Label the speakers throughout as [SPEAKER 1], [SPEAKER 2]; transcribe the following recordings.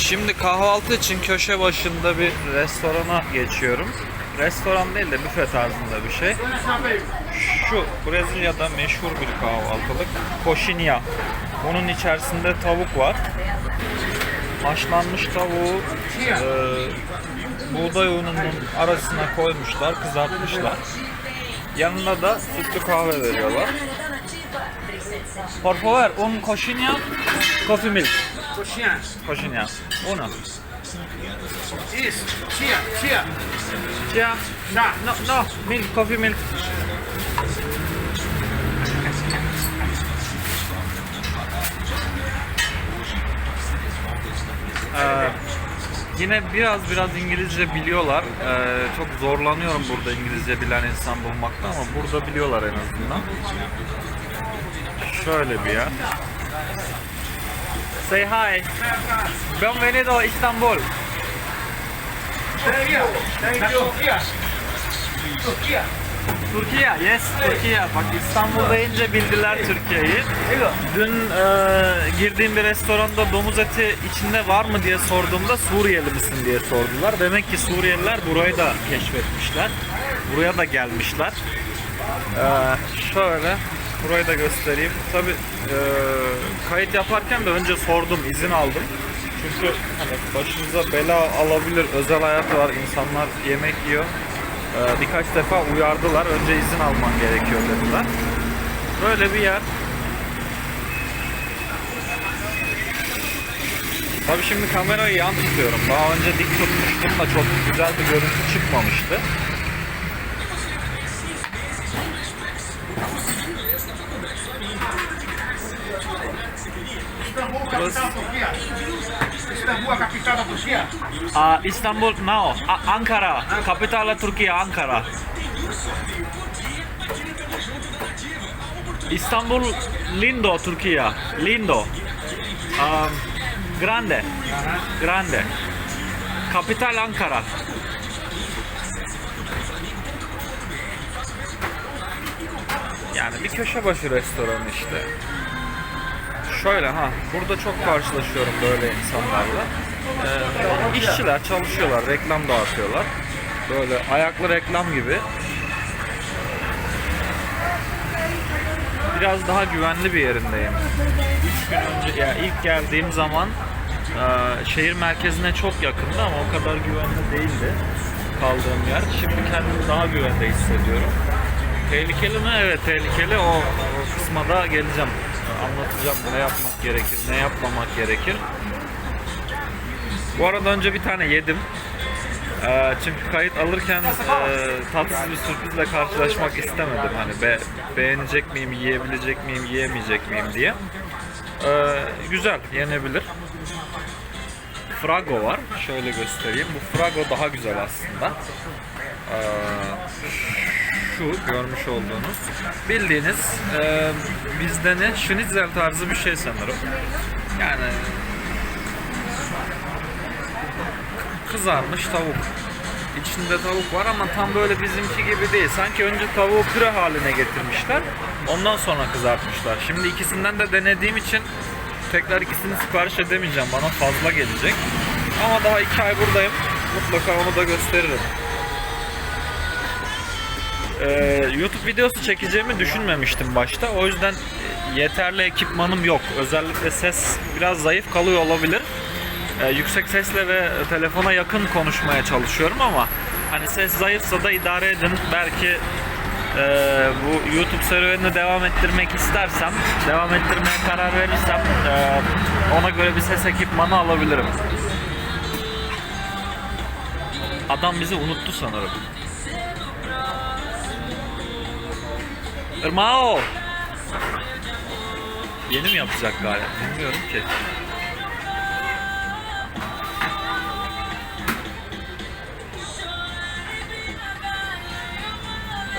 [SPEAKER 1] Şimdi kahvaltı için köşe başında bir restorana geçiyorum. Restoran değil de büfe tarzında bir şey. Şu Brezilya'da meşhur bir kahvaltılık. Coxinha. Bunun içerisinde tavuk var. Haşlanmış tavuğu e, buğday ununun arasına koymuşlar, kızartmışlar. Yanında da sütlü kahve veriyorlar. Por favor, un coxinha, coffee milk.
[SPEAKER 2] Coxinha.
[SPEAKER 1] Coxinha. Uno.
[SPEAKER 2] Isso. Tia, tia.
[SPEAKER 1] Ya, no, no, no, milk, coffee milk. Ee, yine biraz biraz İngilizce biliyorlar. Ee, çok zorlanıyorum burada İngilizce bilen insan bulmakta ama burada biliyorlar en azından. Şöyle bir yer. Say hi. Bienvenido Istanbul.
[SPEAKER 2] Na Turquia. Turquia.
[SPEAKER 1] Türkiye, yes Türkiye. Bak İstanbul deyince bildiler Türkiye'yi. Dün e, girdiğim bir restoranda domuz eti içinde var mı diye sorduğumda Suriyeli misin diye sordular. Demek ki Suriyeliler burayı da keşfetmişler. Buraya da gelmişler. E, şöyle burayı da göstereyim. Tabi kayıt yaparken de önce sordum, izin aldım. Çünkü hani başınıza bela alabilir, özel hayat var, insanlar yemek yiyor. Ee, birkaç defa uyardılar. Önce izin alman gerekiyor dediler. Böyle bir yer. Tabii şimdi kamerayı yan tutuyorum. Daha önce dik tutmuştum da çok güzel bir görüntü çıkmamıştı.
[SPEAKER 2] Turquia.
[SPEAKER 1] Aa, İstanbul, no, Ankara, kapitala Türkiye, Ankara. İstanbul, lindo, Türkiye, lindo. Um, grande, grande. Kapital Ankara. Yani bir köşe başı restoranı işte. Şöyle ha, burada çok karşılaşıyorum böyle insanlarla. Ee, işçiler çalışıyorlar, reklam dağıtıyorlar. Böyle ayaklı reklam gibi. Biraz daha güvenli bir yerindeyim. 3 gün önce, ya ilk geldiğim zaman e, şehir merkezine çok yakındı ama o kadar güvenli değildi kaldığım yer. Şimdi kendimi daha güvende hissediyorum. Tehlikeli mi? Evet tehlikeli. O, o kısma da geleceğim. Anlatacağım ne yapmak gerekir, ne yapmamak gerekir. Bu arada önce bir tane yedim. Ee, çünkü kayıt alırken e, tatsız bir sürprizle karşılaşmak istemedim. Hani be, beğenecek miyim, yiyebilecek miyim, yiyemeyecek miyim diye. Ee, güzel, yenebilir. Frago var. Şöyle göstereyim. Bu Frago daha güzel aslında. Ee, şu görmüş olduğunuz bildiğiniz e, bizde ne schnitzel tarzı bir şey sanırım. Yani kızarmış tavuk. İçinde tavuk var ama tam böyle bizimki gibi değil. Sanki önce tavuğu püre haline getirmişler. Ondan sonra kızartmışlar. Şimdi ikisinden de denediğim için tekrar ikisini sipariş edemeyeceğim. Bana fazla gelecek. Ama daha iki ay buradayım. Mutlaka onu da gösteririm. Ee, YouTube videosu çekeceğimi düşünmemiştim başta. O yüzden e, yeterli ekipmanım yok. Özellikle ses biraz zayıf kalıyor olabilir. Ee, yüksek sesle ve telefona yakın konuşmaya çalışıyorum ama hani ses zayıfsa da idare edin. Belki e, bu YouTube serüvenini devam ettirmek istersem, devam ettirmeye karar verirsem e, ona göre bir ses ekipmanı alabilirim. Adam bizi unuttu sanırım. Irmao. Yeni mi yapacak galiba? Bilmiyorum ki.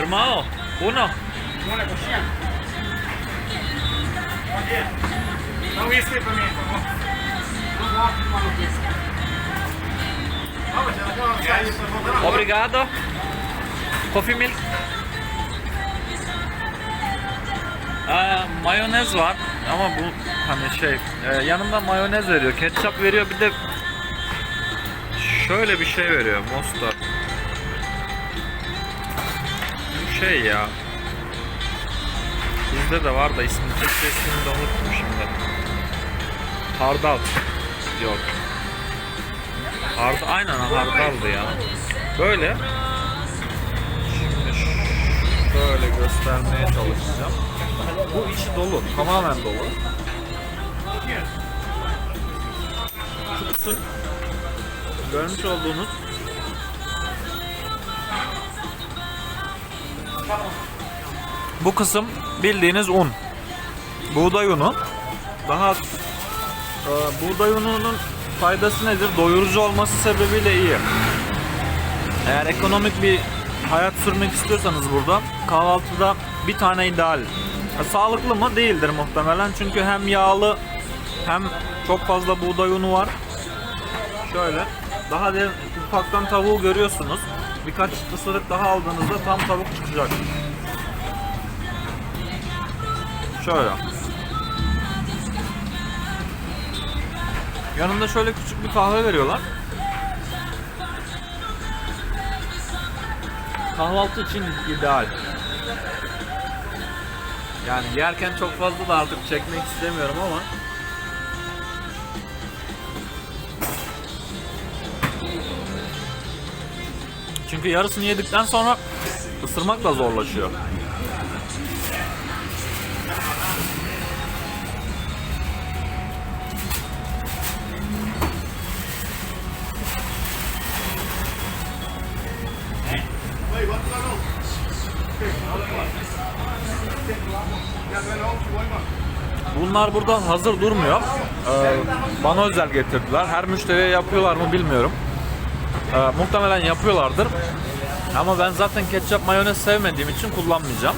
[SPEAKER 1] Irmao, uno.
[SPEAKER 2] Um tá.
[SPEAKER 1] Obrigado. Coffee milk. Aa, mayonez var ama bu hani şey e, yanında mayonez veriyor, ketçap veriyor bir de Şöyle bir şey veriyor Mostar. Bu şey ya. Bizde de var da ismi Türkçe ismini de unuttum şimdi. Hardal. Yok. Hard, aynen hardaldı ya. Böyle. Şimdi şöyle göstermeye çalışacağım. Bu içi dolu. Tamamen dolu. Tutsun. Görmüş olduğunuz Bu kısım bildiğiniz un. Buğday unu. Daha e, buğday ununun faydası nedir? Doyurucu olması sebebiyle iyi. Eğer ekonomik bir hayat sürmek istiyorsanız burada kahvaltıda bir tane ideal. Sağlıklı mı? Değildir muhtemelen. Çünkü hem yağlı hem çok fazla buğday unu var. Şöyle. Daha de ufaktan tavuğu görüyorsunuz. Birkaç ısırık daha aldığınızda tam tavuk çıkacak. Şöyle. Yanında şöyle küçük bir kahve veriyorlar. Kahvaltı için ideal. Yani yerken çok fazla da artık çekmek istemiyorum ama Çünkü yarısını yedikten sonra ısırmak da zorlaşıyor. Bunlar burada hazır durmuyor. Ee, bana özel getirdiler. Her müşteriye yapıyorlar mı bilmiyorum. Ee, muhtemelen yapıyorlardır. Ama ben zaten ketçap mayonez sevmediğim için kullanmayacağım.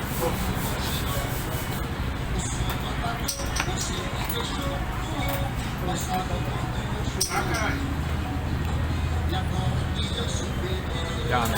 [SPEAKER 1] Yani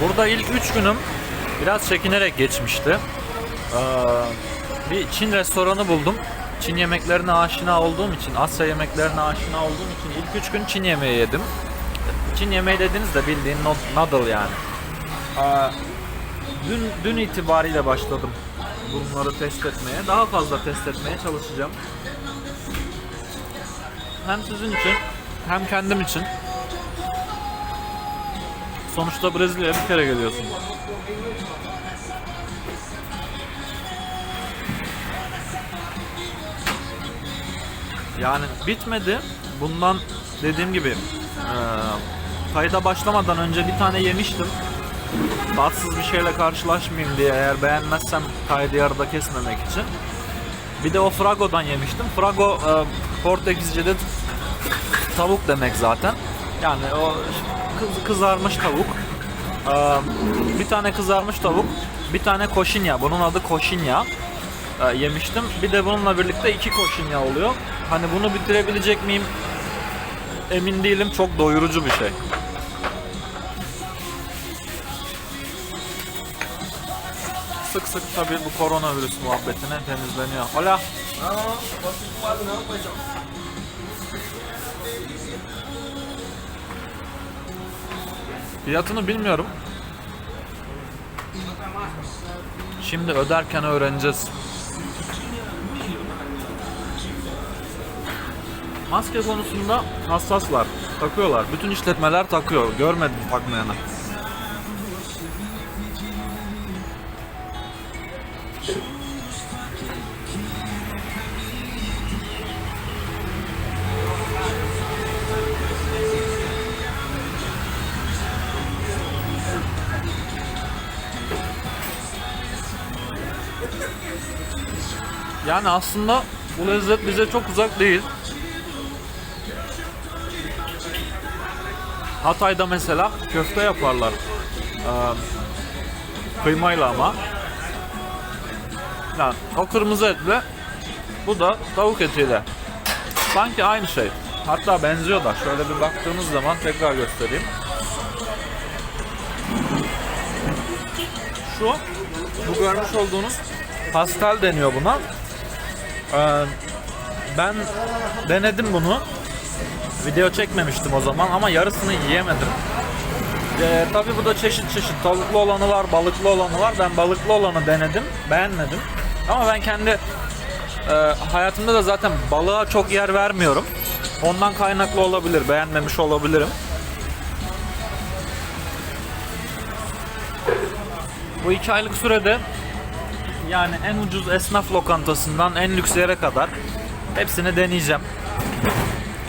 [SPEAKER 1] Burada ilk 3 günüm biraz çekinerek geçmişti. Ee, bir Çin restoranı buldum. Çin yemeklerine aşina olduğum için, Asya yemeklerine aşina olduğum için ilk 3 gün Çin yemeği yedim. Çin yemeği dediniz de bildiğin no- noodle yani. Ee, dün, dün itibariyle başladım bunları test etmeye. Daha fazla test etmeye çalışacağım. Hem sizin için hem kendim için. Sonuçta Brezilya'ya bir kere geliyorsun. Yani bitmedi. Bundan dediğim gibi eee kayda başlamadan önce bir tane yemiştim. Tatsız bir şeyle karşılaşmayayım diye eğer beğenmezsem kaydı yarıda kesmemek için. Bir de o Frago'dan yemiştim. Frago eee, Portekizce'de tavuk demek zaten. Yani o kız- kızarmış tavuk. Eee, bir tane kızarmış tavuk, bir tane koşinya. Bunun adı koşinya. Eee, yemiştim. Bir de bununla birlikte iki koşinya oluyor. Hani bunu bitirebilecek miyim? Emin değilim. Çok doyurucu bir şey. Sık sık tabii bu koronavirüs muhabbetine temizleniyor. Hola. Fiyatını bilmiyorum. Şimdi öderken öğreneceğiz. Maske konusunda hassaslar. Takıyorlar. Bütün işletmeler takıyor. Görmedim takmayanı. Yani aslında bu lezzet bize çok uzak değil. Hatay'da mesela köfte yaparlar. Ee, kıymayla ama. Yani o kırmızı etle bu da tavuk etiyle. Sanki aynı şey. Hatta benziyor da. Şöyle bir baktığınız zaman tekrar göstereyim. Şu, bu görmüş olduğunuz pastel deniyor buna. Ee, ben denedim bunu. Video çekmemiştim o zaman ama yarısını yiyemedim. Ee, tabii bu da çeşit çeşit tavuklu olanı var, balıklı olanı var. Ben balıklı olanı denedim, beğenmedim. Ama ben kendi e, hayatımda da zaten balığa çok yer vermiyorum. Ondan kaynaklı olabilir, beğenmemiş olabilirim. Bu iki aylık sürede yani en ucuz esnaf lokantasından en lüks yere kadar hepsini deneyeceğim.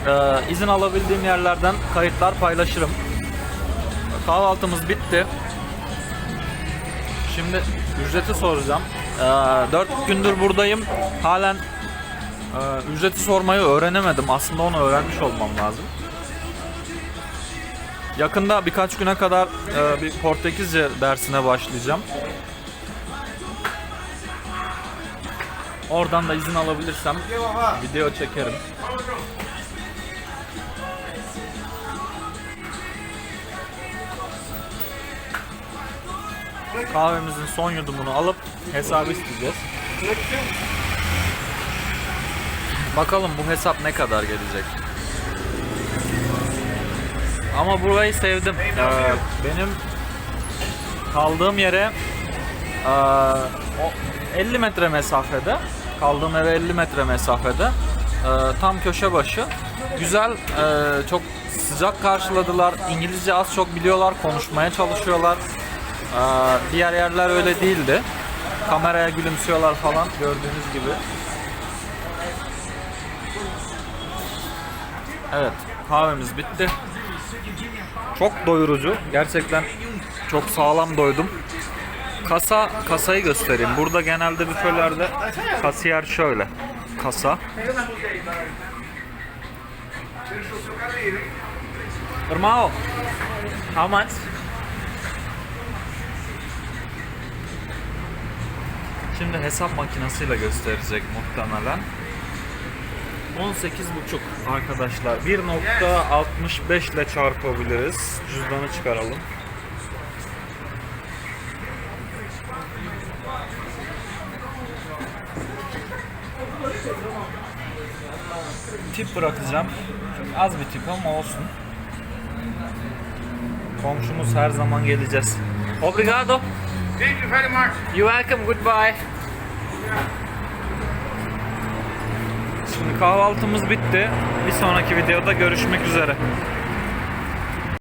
[SPEAKER 1] Ee, izin alabildiğim yerlerden kayıtlar paylaşırım. Kahvaltımız bitti. Şimdi ücreti soracağım. Ee, 4 gündür buradayım. Halen e, ücreti sormayı öğrenemedim. Aslında onu öğrenmiş olmam lazım. Yakında birkaç güne kadar e, bir Portekizce dersine başlayacağım. Oradan da izin alabilirsem video çekerim. Kahvemizin son yudumunu alıp hesabı isteyeceğiz. Bakalım bu hesap ne kadar gelecek. Ama burayı sevdim. Ee, benim kaldığım yere ee, o 50 metre mesafede, kaldığım eve 50 metre mesafede, ee, tam köşe başı. Güzel, ee, çok sıcak karşıladılar. İngilizce az çok biliyorlar, konuşmaya çalışıyorlar. Ee, diğer yerler öyle değildi. Kameraya gülümsüyorlar falan gördüğünüz gibi. Evet, kahvemiz bitti. Çok doyurucu. Gerçekten çok sağlam doydum. Kasa kasayı göstereyim. Burada genelde büfelerde kasiyer şöyle. Kasa. Irmão, how much? Şimdi hesap makinesiyle gösterecek muhtemelen. 18,5 arkadaşlar. 1.65 ile çarpabiliriz. Cüzdanı çıkaralım. Tip bırakacağım. Az bir tip ama olsun. Komşumuz her zaman geleceğiz. Obrigado.
[SPEAKER 2] Thank you very much.
[SPEAKER 1] You welcome. Goodbye. Şimdi kahvaltımız bitti. Bir sonraki videoda görüşmek üzere.